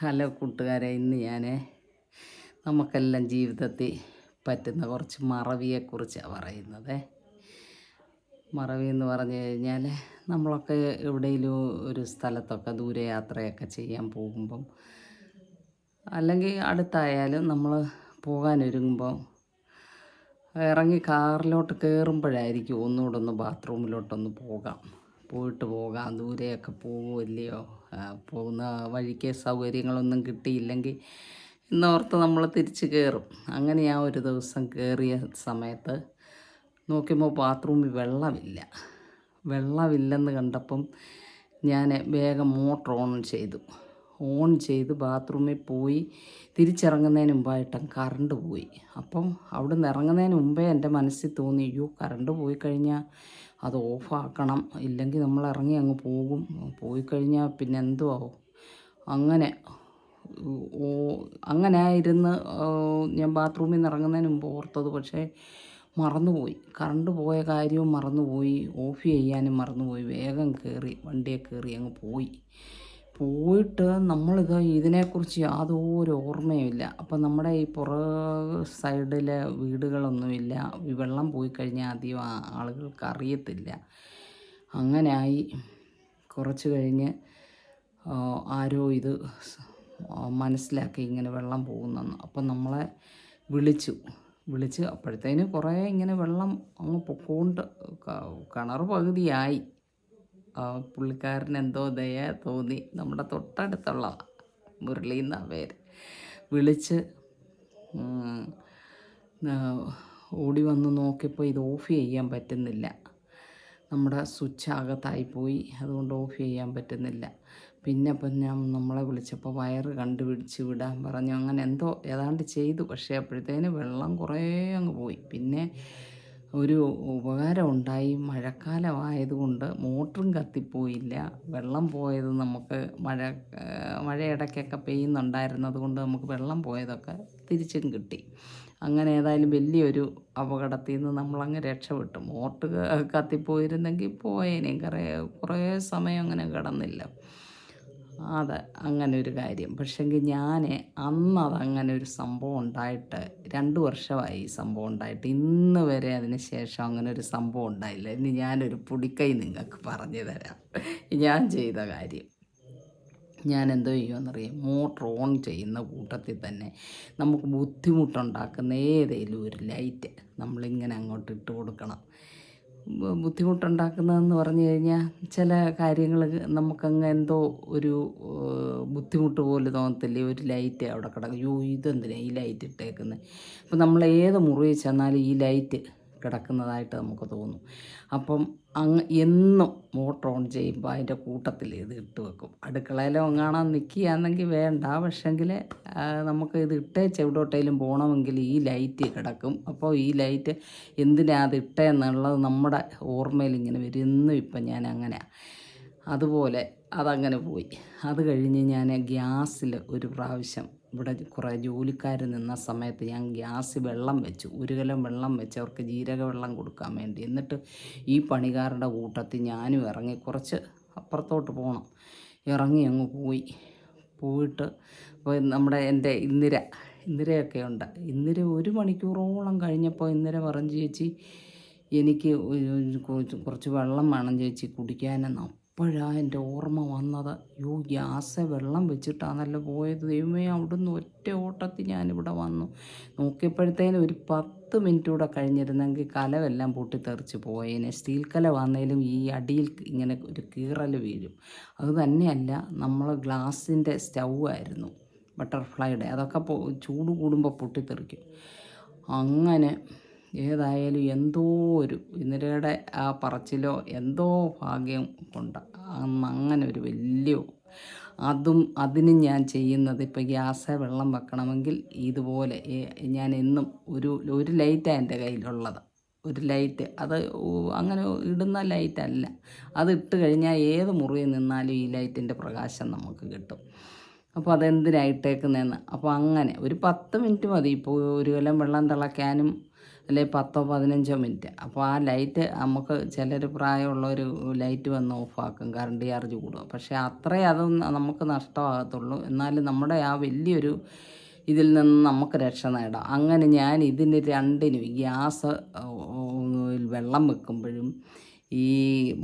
Hello കൂട്ടുകാരെ ഇന്ന് ഞാൻ നമുക്കെല്ലാം ജീവിതത്തിൽ പറ്റുന്ന കുറച്ച് മറവിയെക്കുറിച്ചാണ് പറയുന്നത്. മറവി എന്ന് പറഞ്ഞു കഴിഞ്ഞാൽ നമ്മളൊക്കെ എവിടെയെങ്കിലും ഒരു സ്ഥലത്തൊക്കെ ദൂരയാത്രയൊക്കെ ചെയ്യാൻ പോകുമ്പം അല്ലെങ്കിൽ അടുത്തായാലും നമ്മൾ പോകാനൊരുങ്ങുമ്പോൾ ഇറങ്ങി കാറിലോട്ട് കയറുമ്പോഴായിരിക്കും ഒന്നുകൂടെ ഒന്ന് ബാത്റൂമിലോട്ടൊന്ന് പോകാം. പോയിട്ട് പോകാം. ദൂരെയൊക്കെ പോകുമല്ലയോ പോകുന്ന വഴിക്ക് സൗകര്യങ്ങളൊന്നും കിട്ടിയില്ലെങ്കിൽ ഇന്നോർത്ത് നമ്മൾ തിരിച്ച് കയറും. അങ്ങനെ ഞാൻ ഒരു ദിവസം കയറിയ സമയത്ത് നോക്കുമ്പോൾ ബാത്റൂമിൽ വെള്ളമില്ല. വെള്ളമില്ലെന്ന് കണ്ടപ്പം ഞാൻ വേഗം മോട്ടർ ഓൺ ചെയ്തു. ഓൺ ചെയ്ത് ബാത്റൂമിൽ പോയി തിരിച്ചിറങ്ങുന്നതിന് മുമ്പായിട്ട് കറണ്ട് പോയി. അപ്പം അവിടെ നിന്ന് ഇറങ്ങുന്നതിന് മുമ്പേ എന്റെ മനസ്സിൽ തോന്നി അയ്യോ കറണ്ട് പോയി കഴിഞ്ഞാൽ അത് ഓഫാക്കണം. ഇല്ലെങ്കിൽ നമ്മൾ ഇറങ്ങി അങ്ങ് പോകും. പോയി കഴിഞ്ഞാൽ പിന്നെ എന്തോ ആവും അങ്ങനെ അങ്ങനെ ഇരുന്ന് ഞാൻ ബാത്റൂമിൽ നിന്ന് ഇറങ്ങുന്നതിന് മുമ്പ് ഓർത്തത് പക്ഷേ മറന്നുപോയി. കറണ്ട് പോയ കാര്യവും മറന്നുപോയി. ഓഫ് ചെയ്യാനും മറന്നുപോയി. വേഗം കയറി വണ്ടിയെ കയറി അങ്ങ് പോയി. പോയിട്ട് നമ്മളിത് ഇതിനെക്കുറിച്ച് യാതൊരു ഓർമ്മയുമില്ല. അപ്പം നമ്മുടെ ഈ പുറ സൈഡിലെ വീടുകളൊന്നുമില്ല. ഈ വെള്ളം പോയി കഴിഞ്ഞാൽ അധികം ആളുകൾക്ക് അറിയത്തില്ല. അങ്ങനെയായി കുറച്ച് കഴിഞ്ഞ് ആരോ ഇത് മനസ്സിലാക്കി ഇങ്ങനെ വെള്ളം പോകുന്നെന്ന്. അപ്പം നമ്മളെ വിളിച്ചു. വിളിച്ച് അപ്പോഴത്തേന് കുറേ ഇങ്ങനെ വെള്ളം അങ്ങ് പൊക്കോണ്ട് കിണർ പകുതിയായി. പുള്ളിക്കാരൻ എന്തോ ദയ തോന്നി. നമ്മുടെ തൊട്ടടുത്തുള്ള മുരളി എന്ന പേര്. വിളിച്ച് ഓടി വന്ന് നോക്കിയപ്പോൾ ഇത് ഓഫ് ചെയ്യാൻ പറ്റുന്നില്ല. നമ്മുടെ സ്വിച്ച് അകത്തായിപ്പോയി അതുകൊണ്ട് ഓഫ് ചെയ്യാൻ പറ്റുന്നില്ല. പിന്നെ അപ്പം ഞാൻ നമ്മളെ വിളിച്ചപ്പോൾ വയറ് കണ്ടുപിടിച്ച് വിടാൻ പറഞ്ഞു. അങ്ങനെ എന്തോ ഏതാണ്ട് ചെയ്തു. പക്ഷേ അപ്പോഴത്തേന് വെള്ളം കുറേ അങ്ങ് പോയി. പിന്നെ ഒരു ഉപകാരം ഉണ്ടായി മഴക്കാലമായതുകൊണ്ട് മോട്ടറും കത്തിപ്പോയില്ല. വെള്ളം പോയത് നമുക്ക് മഴ മഴ ഇടയ്ക്കൊക്കെ പെയ്യുന്നുണ്ടായിരുന്നത് കൊണ്ട് നമുക്ക് വെള്ളം പോയതൊക്കെ തിരിച്ചും കിട്ടി. അങ്ങനെ ഏതായാലും വലിയൊരു അപകടത്തിൽ നിന്ന് നമ്മളങ്ങ് രക്ഷപ്പെട്ടു. മോട്ടർ കത്തിപ്പോയിരുന്നെങ്കിൽ പോയേനേയും കുറേ കുറേ സമയം അങ്ങനെ കിടന്നില്ല. അതെ അങ്ങനെ ഒരു കാര്യം. പക്ഷെങ്കിൽ ഞാൻ അന്ന് അതങ്ങനെ ഒരു സംഭവം ഉണ്ടായിട്ട് രണ്ട് വർഷമായി ഈ സംഭവം ഉണ്ടായിട്ട്. ഇന്ന് വരെ അതിന് ശേഷം അങ്ങനെ ഒരു സംഭവം ഉണ്ടായില്ല. ഇനി ഞാനൊരു പൊടിക്കൈ നിങ്ങൾക്ക് പറഞ്ഞു തരാം. ഞാൻ ചെയ്ത കാര്യം. ഞാൻ എന്തോ ചെയ്യുമെന്നറിയാം മോട്ടർ ഓൺ ചെയ്യുന്ന കൂട്ടത്തിൽ തന്നെ നമുക്ക് ബുദ്ധിമുട്ടുണ്ടാക്കുന്ന ഏതെങ്കിലും ഒരു ലൈറ്റ് നമ്മളിങ്ങനെ അങ്ങോട്ട് ഇട്ട് കൊടുക്കണം. ബുദ്ധിമുട്ടുണ്ടാക്കുന്നതെന്ന് പറഞ്ഞു കഴിഞ്ഞാൽ ചില കാര്യങ്ങൾ നമുക്കങ്ങ് എന്തോ ഒരു ബുദ്ധിമുട്ട് പോലെ തോന്നത്തില്ലേ? ഒരു ലൈറ്റ് അവിടെ കിടക്കും. യോ ഇതെന്തിനാണ് ഈ ലൈറ്റ് ഇട്ടേക്കുന്നത് അപ്പം നമ്മൾ ഏത് മുറി ചെന്നാലും ഈ ലൈറ്റ് കിടക്കുന്നതായിട്ട് നമുക്ക് തോന്നും. അപ്പം അങ്ങ് എന്നും മോട്ടർ ഓൺ ചെയ്യുമ്പോൾ അതിന്റെ കൂട്ടത്തിൽ ഇത് ഇട്ട് വെക്കും. അടുക്കളയിലോ കാണാൻ നിൽക്കുകയാണെങ്കിൽ വേണ്ട. പക്ഷെങ്കിൽ നമുക്ക് ഇത് ഇട്ടേ ചെവിടോട്ടേലും പോകണമെങ്കിൽ ഈ ലൈറ്റ് കിടക്കും. അപ്പോൾ ഈ ലൈറ്റ് എന്തിനാ അത് ഇട്ടേന്നുള്ളത് നമ്മുടെ ഓർമ്മയിൽ ഇങ്ങനെ വരും എന്നും ഇപ്പം ഞാൻ അങ്ങനെയാണ് അതുപോലെ അതങ്ങനെ പോയി. അത് കഴിഞ്ഞ് ഞാൻ ഗ്യാസിൽ ഒരു പ്രാവശ്യം ഇവിടെ കുറേ ജോലിക്കാർ നിന്ന സമയത്ത് ഞാൻ ഗ്യാസ് വെള്ളം വെച്ചു. ഒരു കലം വെള്ളം വെച്ച് അവർക്ക് ജീരക വെള്ളം കൊടുക്കാൻ വേണ്ടി. എന്നിട്ട് ഈ പണിക്കാരുടെ കൂട്ടത്തിൽ ഞാനും ഇറങ്ങി കുറച്ച് അപ്പുറത്തോട്ട് പോകണം ഇറങ്ങി അങ്ങ് പോയി. പോയിട്ട് നമ്മുടെ എന്റെ ഇന്ദിര ഇന്ദിരയൊക്കെ ഉണ്ട്. ഇന്ദിര ഒരു മണിക്കൂറോളം കഴിഞ്ഞപ്പോൾ ഇന്ദിര പറഞ്ഞു ചേച്ചി എനിക്ക് കുറച്ച് വെള്ളം വേണം ചേച്ചി കുടിക്കാനെന്ന് അപ്പോഴാണ് എന്റെ ഓർമ്മ വന്നത്? യോ ഗ്യാസ് വെള്ളം വെച്ചിട്ടാണല്ലോ പോയത്. ദൈവമേ അവിടുന്ന് ഒറ്റ ഓട്ടത്തിൽ ഞാനിവിടെ വന്നു. നോക്കിയപ്പോഴത്തേനും ഒരു പത്ത് മിനിറ്റ് കൂടെ കഴിഞ്ഞിരുന്നെങ്കിൽ കലമെല്ലാം പൊട്ടിത്തെറിച്ച് പോയേനെ. സ്റ്റീൽ കല വന്നേലും ഈ അടിയിൽ ഇങ്ങനെ ഒരു കീറൽ വീഴും. അത് തന്നെയല്ല നമ്മൾ ഗ്ലാസിന്റെ സ്റ്റൗ ആയിരുന്നു ബട്ടർഫ്ലൈയുടെ. അതൊക്കെ ചൂട് കൂടുമ്പോൾ പൊട്ടിത്തെറിക്കും. അങ്ങനെ ഏതായാലും എന്തോ ഒരു ഇന്ദിരയുടെ ആ പറച്ചിലോ എന്തോ ഭാഗ്യം കൊണ്ട് അന്ന് അങ്ങനെ ഒരു വലിയ അതും അതിനും ഞാൻ ചെയ്യുന്നത് ഇപ്പോൾ ഗ്യാസ് വെള്ളം വെക്കണമെങ്കിൽ ഇതുപോലെ ഞാൻ എന്നും ഒരു ഒരു ലൈറ്റാണ് എന്റെ കയ്യിലുള്ളത്. ഒരു ലൈറ്റ്. അത് അങ്ങനെ ഇടുന്ന ലൈറ്റല്ല അത് ഇട്ട് കഴിഞ്ഞാൽ ഏത് മുറിയിൽ നിന്നാലും ഈ ലൈറ്റിന്റെ പ്രകാശം നമുക്ക് കിട്ടും. അപ്പോൾ അതെന്തിനായിട്ടേക്കുന്നതെന്ന് അപ്പോൾ അങ്ങനെ ഒരു പത്ത് മിനിറ്റ് മതി. ഇപ്പോൾ ഒരു കൊല്ലം വെള്ളം തിളയ്ക്കാനും അല്ലെങ്കിൽ പത്തോ പതിനഞ്ചോ മിനിറ്റ്. അപ്പോൾ ആ ലൈറ്റ് നമുക്ക് ചിലർ ഒരു ലൈറ്റ് വന്ന് ഓഫാക്കും കറണ്ട് ചാർജ് കൂടും. പക്ഷേ അത്രേ അത് നമുക്ക് നഷ്ടമാകത്തുള്ളൂ. എന്നാലും നമ്മുടെ ആ വലിയൊരു ഇതിൽ നിന്ന് നമുക്ക് രക്ഷ നേടാം. അങ്ങനെ ഞാൻ ഇതിന് രണ്ടിനും ഗ്യാസ് വെള്ളം വെക്കുമ്പോഴും ഈ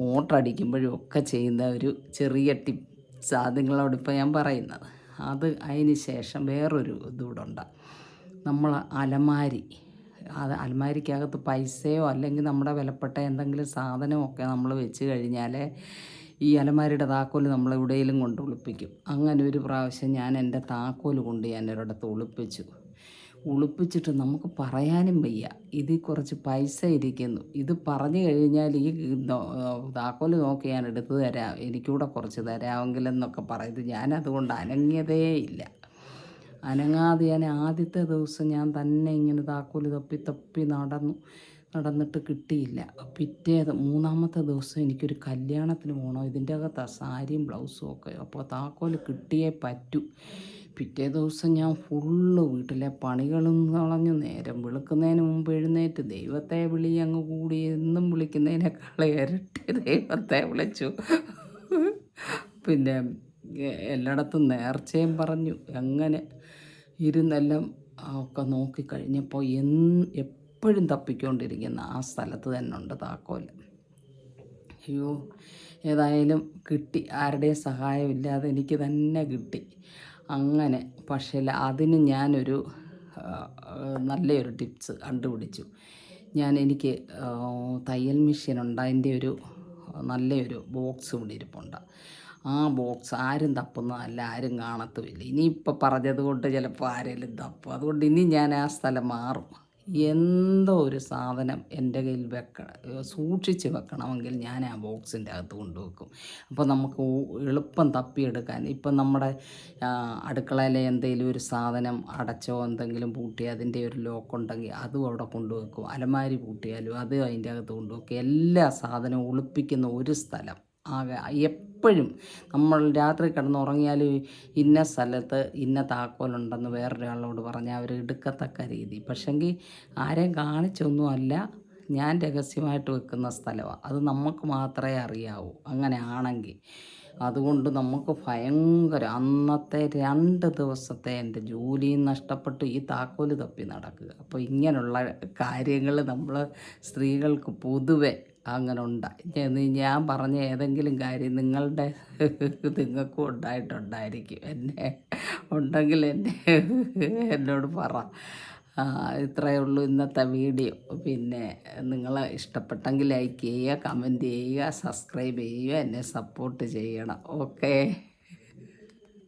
മോട്ടർ അടിക്കുമ്പോഴും ഒക്കെ ചെയ്യുന്ന ഒരു ചെറിയ ടിപ്സ് നിങ്ങളോട് ഇപ്പോൾ ഞാൻ പറയുന്നത്. അത് അതിന് ശേഷം വേറൊരു ഇതുകൂടെ ഉണ്ട്. നമ്മൾ അലമാരി അത് അലമാരിക്കകത്ത് പൈസയോ അല്ലെങ്കിൽ നമ്മുടെ വിലപ്പെട്ട എന്തെങ്കിലും സാധനമോ ഒക്കെ നമ്മൾ വെച്ച് കഴിഞ്ഞാൽ ഈ അലമാരിയുടെ താക്കോൽ നമ്മൾ എവിടെയെങ്കിലും കൊണ്ട് ഒളിപ്പിക്കും. അങ്ങനെ ഒരു പ്രാവശ്യം ഞാൻ എന്റെ താക്കോൽ കൊണ്ട് ഞാൻ ഒരിടത്ത് ഒളിപ്പിച്ചു. ഒളിപ്പിച്ചിട്ട് നമുക്ക് പറയാനും വയ്യ. ഇതിൽ കുറച്ച് പൈസ ഇരിക്കുന്നു. ഇത് പറഞ്ഞു കഴിഞ്ഞാൽ ഈ താക്കോൽ നോക്കി ഞാൻ എടുത്തു തരാം. എനിക്കൂടെ കുറച്ച് തരാമെങ്കിലെന്നൊക്കെ പറയുന്നത് ഞാൻ അതുകൊണ്ട് അനങ്ങിയതേ ഇല്ല. അനങ്ങാതെ ഞാൻ ആദ്യത്തെ ദിവസം ഞാൻ തന്നെ ഇങ്ങനെ താക്കോൽ തപ്പി തപ്പി നടന്നു. നടന്നിട്ട് കിട്ടിയില്ല. പിറ്റേ മൂന്നാമത്തെ ദിവസം എനിക്കൊരു കല്യാണത്തിന് പോകണം ഇതിന്റെ അകത്ത് സാരിയും ബ്ലൗസും ഒക്കെ. അപ്പോൾ താക്കോൽ കിട്ടിയേ പറ്റൂ. പിറ്റേ ദിവസം ഞാൻ ഫുള്ള് വീട്ടിലെ പണികളും കളഞ്ഞു. നേരം വിളിക്കുന്നതിന് മുമ്പ് എഴുന്നേറ്റ് ദൈവത്തെ വിളി അങ്ങ് കൂടി. എന്നും വിളിക്കുന്നതിനേക്കാൾ ഇരട്ടി ദൈവത്തെ വിളിച്ചു. പിന്നെ എല്ലായിടത്തും നേർച്ചയും പറഞ്ഞു. അങ്ങനെ ഇരുന്നെല്ലാം ഒക്കെ നോക്കിക്കഴിഞ്ഞപ്പോൾ എന്ന് എപ്പോഴും തപ്പിക്കൊണ്ടിരിക്കുന്ന ആ സ്ഥലത്ത് തന്നെ ഉണ്ട് താക്കോൽ അയ്യോ ഏതായാലും കിട്ടി. ആരുടെയും സഹായമില്ലാതെ എനിക്ക് തന്നെ കിട്ടി. അങ്ങനെ പക്ഷേ അതിന് ഞാനൊരു നല്ലൊരു ടിപ്സ് കണ്ടുപിടിച്ചു. ഞാൻ എനിക്ക് തയ്യൽ മെഷീൻ ഉണ്ട് അതിന്റെ ഒരു നല്ലൊരു ബോക്സ് ഇവിടെ ഇരിപ്പുണ്ട്. ആ ബോക്സ് ആരും തപ്പുന്നതല്ല ആരും കാണത്തുമില്ല. ഇനിയിപ്പോൾ പറഞ്ഞത് കൊണ്ട് ചിലപ്പോൾ ആരെങ്കിലും തപ്പും. അതുകൊണ്ട് ഇനി ഞാൻ ആ സ്ഥലം മാറും. എന്തോ ഒരു സാധനം എന്റെ കയ്യിൽ വെക്കണം സൂക്ഷിച്ച് വെക്കണമെങ്കിൽ ഞാൻ ആ ബോക്സിന്റെ അകത്ത് കൊണ്ടുവെക്കും. അപ്പോൾ നമുക്ക് എളുപ്പം തപ്പിയെടുക്കാൻ. ഇപ്പം നമ്മുടെ അടുക്കളയിലെ എന്തെങ്കിലും ഒരു സാധനം അടച്ചോ എന്തെങ്കിലും പൂട്ടി അതിന്റെ ഒരു ലോക്ക് ഉണ്ടെങ്കിൽ അതും അവിടെ കൊണ്ടുവെക്കും. അലമാരി പൂട്ടിയാലും അത് അതിന്റെ അകത്ത് കൊണ്ടുവെക്കും. എല്ലാ സാധനവും ഒളിപ്പിക്കുന്ന ഒരു സ്ഥലം. ആകെ എപ്പോഴും നമ്മൾ രാത്രി കിടന്നുറങ്ങിയാൽ ഇന്ന സ്ഥലത്ത് ഇന്ന താക്കോലുണ്ടെന്ന് വേറൊരാളോട് പറഞ്ഞാൽ അവർ എടുക്കത്തക്ക രീതി. പക്ഷെങ്കിൽ ആരെയും കാണിച്ചൊന്നുമല്ല. ഞാൻ രഹസ്യമായിട്ട് വെക്കുന്ന സ്ഥലമാണ് അത് നമുക്ക് മാത്രമേ അറിയാവൂ. അങ്ങനെ ആണെങ്കിൽ അതുകൊണ്ട് നമുക്ക് ഭയങ്കര അന്നത്തെ രണ്ട് ദിവസത്തെ എന്റെ ജോലിയും നഷ്ടപ്പെട്ടു ഈ താക്കോൽ തപ്പി നടക്കുക. അപ്പോൾ ഇങ്ങനെയുള്ള കാര്യങ്ങൾ നമ്മൾ സ്ത്രീകൾക്ക് പൊതുവെ അങ്ങനെ ഉണ്ടായി ഞാൻ പറഞ്ഞ ഏതെങ്കിലും കാര്യം നിങ്ങളുടെ നിങ്ങൾക്കും ഉണ്ടായിട്ടുണ്ടായിരിക്കും. എന്നെ ഉണ്ടെങ്കിൽ എന്നെ എന്നോട് പറ. ഇത്രയേ ഉള്ളൂ ഇന്നത്തെ വീഡിയോ. പിന്നെ നിങ്ങൾ ഇഷ്ടപ്പെട്ടെങ്കിൽ ലൈക്ക് ചെയ്യുക കമന്റ് ചെയ്യുക സബ്സ്ക്രൈബ് ചെയ്യുക എന്നെ സപ്പോർട്ട് ചെയ്യണം. ഓക്കേ